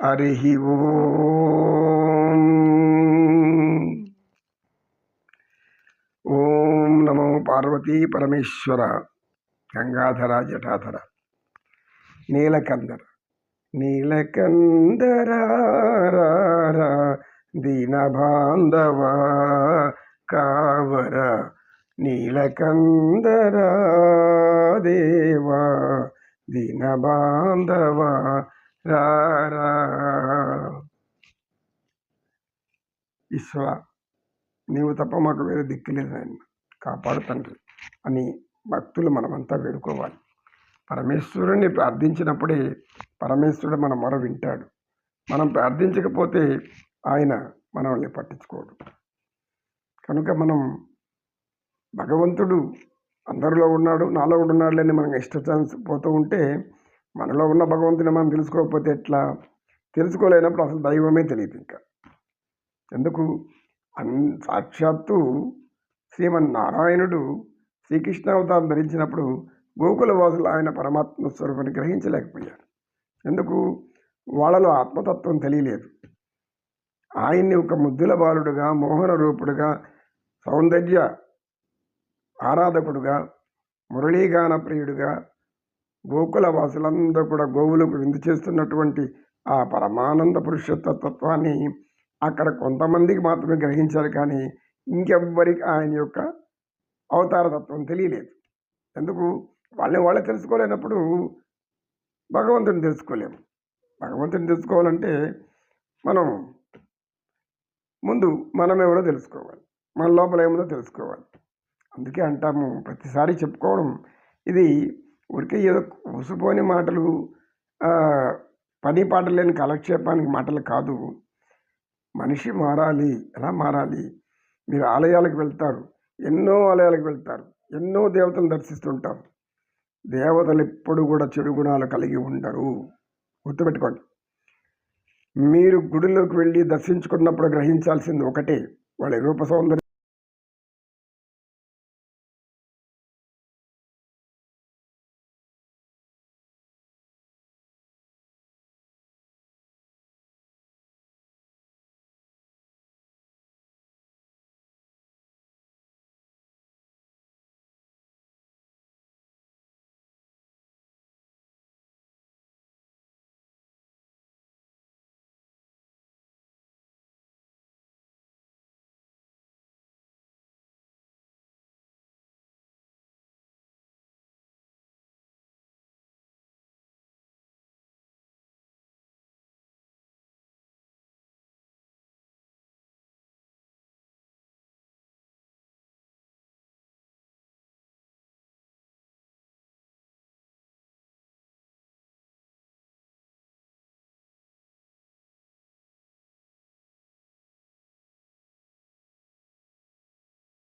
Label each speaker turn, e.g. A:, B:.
A: హరి ఓం. నమో పార్వతీ పరమేశ్వర గంగాధర జటాధర నీలకందర నీలకందర దీన బాంధవ కావర నీలకందర దేవా దీన బాంధవ ఈశ్వర నీవు తప్ప మాకు వేరే దిక్కులేదు ఆయన కాపాడు తండ్రి అని భక్తులు మనమంతా వేడుకోవాలి. పరమేశ్వరుణ్ణి ప్రార్థించినప్పుడే పరమేశ్వరుడు మన మొర వింటాడు. మనం ప్రార్థించకపోతే ఆయన మనల్ని పట్టించుకోడు. కనుక మనం భగవంతుడు అందరిలో ఉన్నాడు నాలో ఉన్నాడు అని మనం ఇష్టం పోతూ ఉంటే మనలో ఉన్న భగవంతుని మనం తెలుసుకోకపోతే ఎట్లా? తెలుసుకోలేనప్పుడు అసలు దైవమే తెలియదు ఇంకా. ఎందుకు? అన్ సాక్షాత్తు శ్రీమన్నారాయణుడు శ్రీకృష్ణ అవతారం ధరించినప్పుడు గోకుల వాసులు ఆయన పరమాత్మ స్వరూపాన్ని గ్రహించలేకపోయారు. ఎందుకు? వాళ్ళలో ఆత్మతత్వం తెలియలేదు. ఆయన్ని ఒక ముద్దుల బాలుడుగా మోహన రూపుడుగా సౌందర్య ఆరాధకుడుగా మురళీగాన ప్రియుడుగా గోకుల వాసులందరూ కూడా గోవులకు విందు చేస్తున్నటువంటి ఆ పరమానంద పురుషతత్వాన్ని అక్కడ కొంతమందికి మాత్రమే గ్రహించారు కానీ ఇంకెవ్వరికి ఆయన యొక్క అవతారతత్వం తెలియలేదు. ఎందుకు? వాళ్ళని వాళ్ళే తెలుసుకోలేనప్పుడు భగవంతుని తెలుసుకోలేము. భగవంతుని తెలుసుకోవాలంటే మనం ముందు మనం ఎవరో తెలుసుకోవాలి. మన లోపల ఏముందో తెలుసుకోవాలి. అందుకే అంటాము ప్రతిసారి చెప్పుకోవడం ఇది ఊరికే ఏదో ఊసిపోని మాటలు పని పాట లేని కాలక్షేపానికి మాటలు కాదు. మనిషి మారాలి. ఎలా మారాలి? మీరు ఆలయాలకు వెళ్తారు. ఎన్నో ఆలయాలకు వెళ్తారు. ఎన్నో దేవతలను దర్శిస్తుంటారు దేవతలు ఎప్పుడు కూడా చెడు గుణాలు కలిగి ఉండరు. గుర్తుపెట్టుకోండి. మీరు గుడిలోకి వెళ్ళి దర్శించుకున్నప్పుడు గ్రహించాల్సింది ఒకటే. వాళ్ళ రూప సౌందర్యం